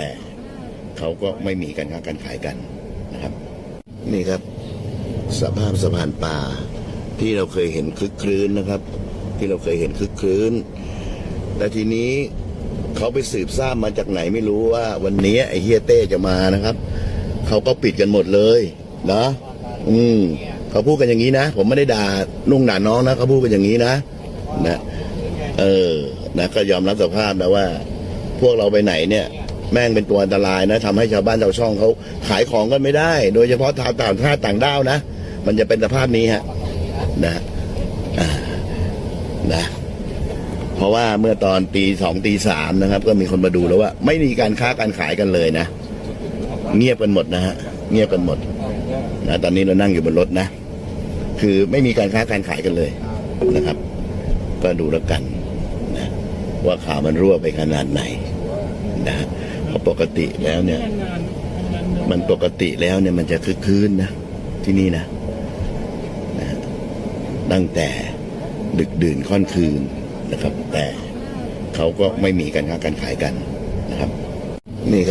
แต่เขาก็ไม่มีการค้าการขายกันนะครับ นี่ครับสภาพสะพานปลาที่เราเคยเห็นคึกครื้นนะครับ ที่เราเคยเห็นคึกครื้น แต่ทีนี้เขาไปสืบทราบมาจากไหนไม่รู้ว่า วันนี้ไอ้เฮียเต้จะมานะครับเขาก็ปิดกันหมดเลยเนาะอืมเขาพูดกันอย่างนี้นะ ผมไม่ได้ด่านุ่งด่าน้องนะเขาพูดกันอย่างนี้นะนะ เออนะก็ยอมรับสภาพนะว่า พวกเราไปไหนเนี่ย แม่งเป็นตัวอันตรายนะทำให้ชาวบ้านชาวช่องเขาขายของกันไม่ได้ โดยเฉพาะชาวต่างชาติต่างด้าวนะ มันจะเป็นสภาพนี้ฮะนะอ่านะเพราะว่าเมื่อตอนตีสองตีสามนะครับ ก็มีคนมาดูแล้วว่า ไม่มีการค้าการขายกันเลยนะ เงียบกันหมดนะฮะเงียบกันหมดนะตอนนี้เรานั่งอยู่บนรถนะ คือไม่มีการค้าการขายกันเลยนะครับ ก็ดูแล้วกันนะว่าข่าวมันรั่วไปขนาดไหน เพราะปกติแล้วเนี่ย มันปกติแล้วเนี่ยมันจะคึกคืนนะที่นี่นะนะตั้งแต่ดึกดื่นค่อนคืนนะครับ แต่เขาก็ไม่มีการค้าการขายกันนะครับ นี่ครับ